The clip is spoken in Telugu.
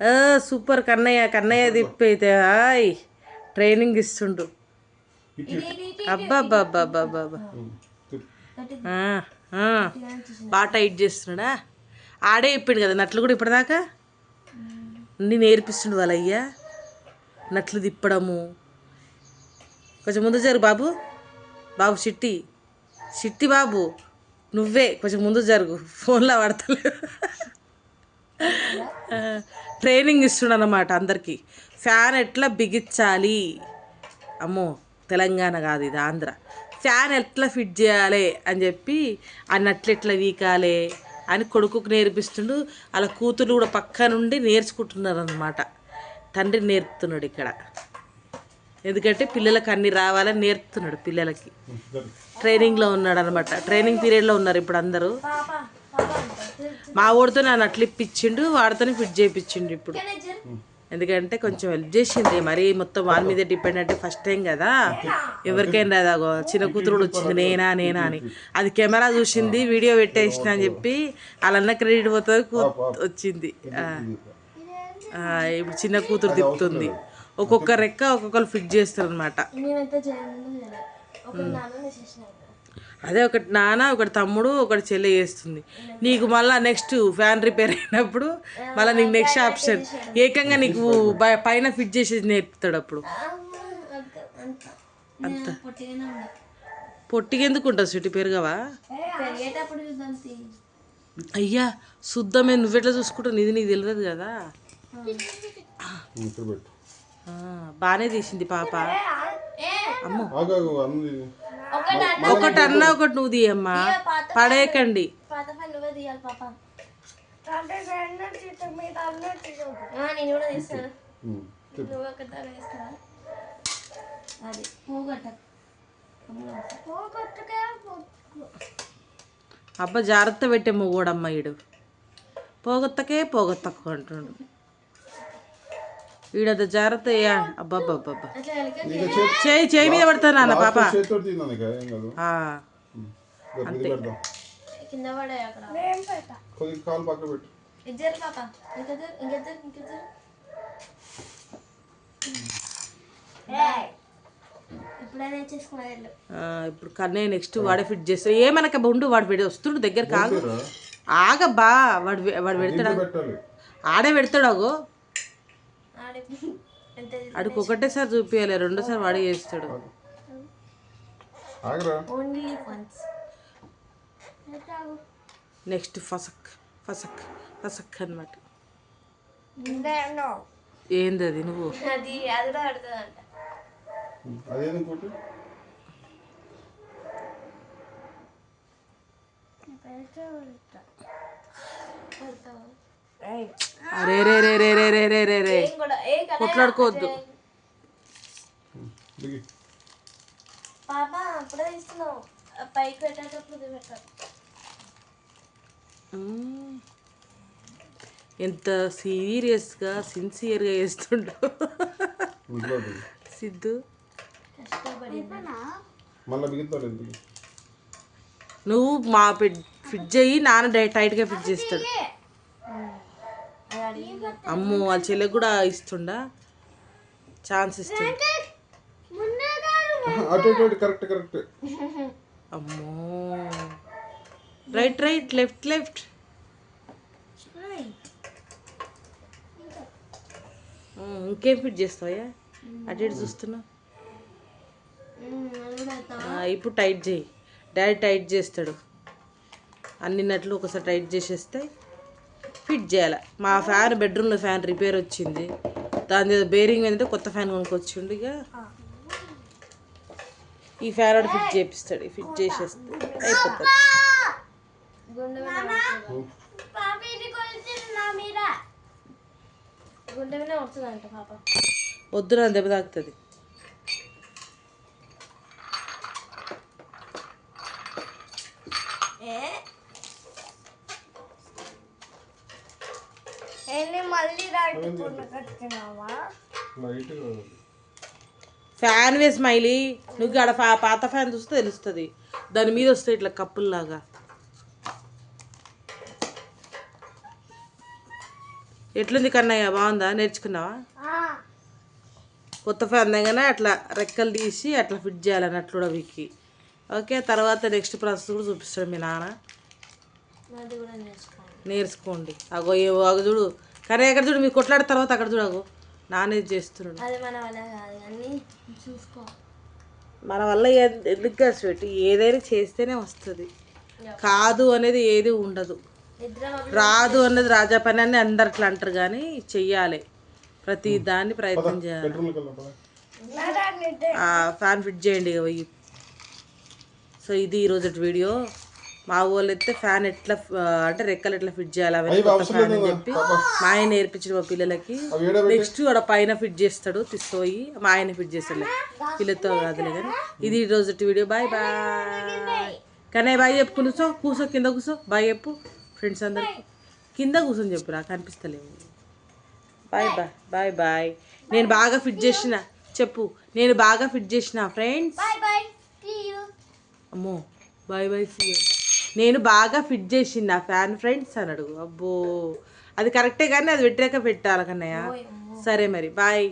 ఆ, సూపర్ కన్నయ్య కన్నయ్య తిప్పైతే హాయ్ ట్రైనింగ్ ఇస్తుండు. అబ్బా అబ్బా అబ్బా అబ్బా అబ్బా అబ్బా ఆ, ఆ. బాగా టైట్ చేస్తున్నాడా? ఆడే ఇప్పాడు కదా నట్లు కూడా ఇప్పటిదాకా? అన్నీ నేర్పిస్తుండు వాళ్ళ అయ్యా నట్లు తిప్పడము. కొంచెం ముందు జరుగు బాబు. బాబు చిట్టి. చిట్టి బాబు నువ్వే. కొంచెం ముందు జరుగు. ఫోన్లో పడతలేవు. ట్రైనింగ్ ఇస్తుండ అన్నమాట అందరికీ. ఫ్యాన్ ఎట్లా బిగించాలి? అమ్మో తెలంగాణ కాదు ఇది ఆంధ్ర. ఫ్యాన్ ఎట్లా ఫిట్ చేయాలి అని చెప్పి ఆ నట్లు ఎట్లా వీకాలి అని కొడుకుకు నేర్పిస్తుండు. అలా కూతురు కూడా పక్క నుండి నేర్చుకుంటున్నారు అనమాట తండ్రి నేర్పుతున్నాడు ఇక్కడ. ఎందుకంటే పిల్లలకు అన్ని రావాలని నేర్పుతున్నాడు పిల్లలకి. ట్రైనింగ్లో ఉన్నాడు అనమాట ట్రైనింగ్ పీరియడ్లో ఉన్నారు ఇప్పుడు అందరూ. మా వాడితో నన్ను అట్లా ఇప్పించిండు వాడితోనే ఫిట్ చేయించిండు ఇప్పుడు. ఎందుకంటే కొంచెం హెల్ప్ చేసింది. మరి మొత్తం వాళ్ళ మీద డిపెండ్ అంటే ఫస్ట్ టైం కదా. ఎవరికైనా రాదు చిన్న కూతురు కూడా వచ్చింది నేనా నేనా అని. అది కెమెరా చూసింది వీడియో పెట్టేసిన అని చెప్పి వాళ్ళన్న క్రెడిట్ పోతుంది వచ్చింది. ఇప్పుడు చిన్న కూతురు తిప్పుతుంది. ఒక్కొక్క రెక్క ఒక్కొక్కరు ఫిట్ చేస్తారు అనమాట అదే ఒకటి నాన్న ఒకటి తమ్ముడు ఒకటి చెల్లె చేస్తుంది. నీకు మళ్ళీ నెక్స్ట్ ఫ్యాన్ రిపేర్ అయినప్పుడు మళ్ళీ నీకు నెక్స్ట్ ఆప్షన్ ఏకంగా నీకు బ- పైన ఫిట్ చేసేది నేర్పుతాడు అప్పుడు. అంత. పొట్టిగా ఎందుకు ఉంటుంది సుటి పెరుగవా. అయ్యా శుద్ధమే. నువ్వెట్లా చూసుకుంటావు? ఇది నీకు తెలియదు కదా. ఇక్కడ పెట్టు. ఆ, బాగానే తీసింది పాప. అమ్మో. ఒకటి అన్న ఒకటి. నువ్వు తీయమ్మా పడేయకండి అబ్బా జాగ్రత్త పెట్టేమో కూడమ్మ ఇడు పోగొత్తకే పోగొత్తకు అంటున్నాడు వీడంత జాగ్రత్త అబ్బాబ్బా చేయి చేయి మీద పడతా నాన్న పాప. అంతే. ఇప్పుడు కన్నే నెక్స్ట్ వాడే ఫిట్ చేస్తా ఏమనక ఉండు వాడు పెడి వస్తుండు దగ్గర కాదు. ఆగబ్బా వాడు వాడు పెడతాడు ఆడే పెడతాడు అగో ఆడికి ఒకటేసారి చూపించాలి రెండోసారి వాడే చేస్తాడు. ఆగరా. ఓన్లీ వన్స్ నెక్స్ట్ ఫసక్ ఫసక్ ఫసక్ అనమాట ఏంది అది నువ్వు? అది అరే రే రే రే రే రే రే రే రే. కొట్లాడుకోవద్దు. ఎంత సీరియస్గా సిన్సియర్గా దిగి సిద్ధు. నువ్వు మా ఫిట్ ఫిట్ చేయి నాన్న డై టైట్గా ఫిట్ చేస్తాడు. అమ్మో వాళ్ళ చెల్లెకి కూడా ఇస్తుండా? ఛాన్స్ ఇస్తుండు? అటు ఇటు ఇటు కరెక్ట్ కరెక్ట్. అమ్మో. Right right left left. ఇంకేం ఫిట్ చేస్తావా అటు ఇటు చూస్తున్నా. ఆ, ఇప్పుడు టైట్ చేయి. డాడీ టైట్ చేస్తాడు. అన్ని నట్లు ఒకసారి టైట్ చేసేస్తే ఫిట్ చేయాలి. మా ఫ్యాన్ బెడ్రూమ్లో ఫ్యాన్ రిపేర్ వచ్చింది. దాని మీద బేరింగ్ ఏంటంటే కొత్త ఫ్యాన్ కొనుక్కొచ్చిండు ఇక ఈ ఫ్యాన్ వాడు ఫిట్ చేపిస్తాడు. ఫిట్ చేసేస్తే అయిపోతుంది. వద్దు నా దెబ్బ తాకుతుంది. మళ్ళీ లైట్ ఫ్యాన్ వే స్మైలీ. నువ్వు ఆడ పాత ఫ్యాన్ చూస్తే తెలుస్తుంది. దాని మీద వస్తాయి ఇట్లా కప్పుల్లాగా. ఎట్లుంది కన్నయ్య? బాగుందా? నేర్చుకున్నావా? కొత్త ఫ్యాన్ దగ్గర అట్లా రెక్కలు తీసి అట్లా ఫిట్ చేయాలన్నట్లు కూడా వీకి ఓకే తర్వాత నెక్స్ట్ ప్రాసెస్ కూడా చూపిస్తాడు మీ నాన్న. నేర్చుకోండి. అగో అగో చూడు. కానీ ఎక్కడ చూడు మీరు కొట్లాడిన తర్వాత అక్కడ చూడు అగో నానే చేస్తున్నాడు. అది మన వల్ల కాదు అన్నీ చూసుకో. మన వల్ల ఏ- ఎందుకు కాదు పెట్టి ఏదైనా చేస్తేనే వస్తుంది. కాదు అనేది ఏది ఉండదు. రాదు అనేది రాజా పని అని అందరు అట్లా అంటారు కానీ చెయ్యాలి. ప్రతి దాన్ని ప్రయత్నం చేయాలి. ఫ్యాన్ ఫిట్ చేయండి ఇక పోయి. సో ఇది ఈరోజు వీడియో. మా వాళ్ళు అయితే ఫ్యాన్ ఎట్లా అంటే రెక్కలు ఎట్లా ఫిట్ చేయాలి అవన్నీ కొత్త ఫ్యాన్ అని చెప్పి మా ఆయన నేర్పించిన మా పిల్లలకి. నెక్స్ట్ ఆడ పైన ఫిట్ చేస్తాడు తీసుకుపోయి మా ఆయన ఫిట్ చేస్తాడు. పిల్లతో కాదులే కానీ. ఇది ఈ రోజు వీడియో. Bye bye. కానీ బాయ్ చెప్పు కూర్చో కూర్చో కింద కూర్చో. బాయ్ చెప్పు. ఫ్రెండ్స్ అందరికి. కింద కూర్చొని చెప్పు నాకు కనిపిస్తలేవు. Bye bye bye bye. నేను బాగా ఫిట్ చేసిన. చెప్పు. నేను బాగా ఫిట్ చేసిన ఫ్రెండ్స్. అమ్మో బాయ్ బాయ్ సీ నేను బాగా ఫిట్ చేసిన ఫ్యాన్ ఫ్రెండ్స్ అని అడుగు. అబ్బో. అది కరెక్టే కానీ అది పెట్టాక పెట్టాలి కన్నయ్య. సరే మరి బాయ్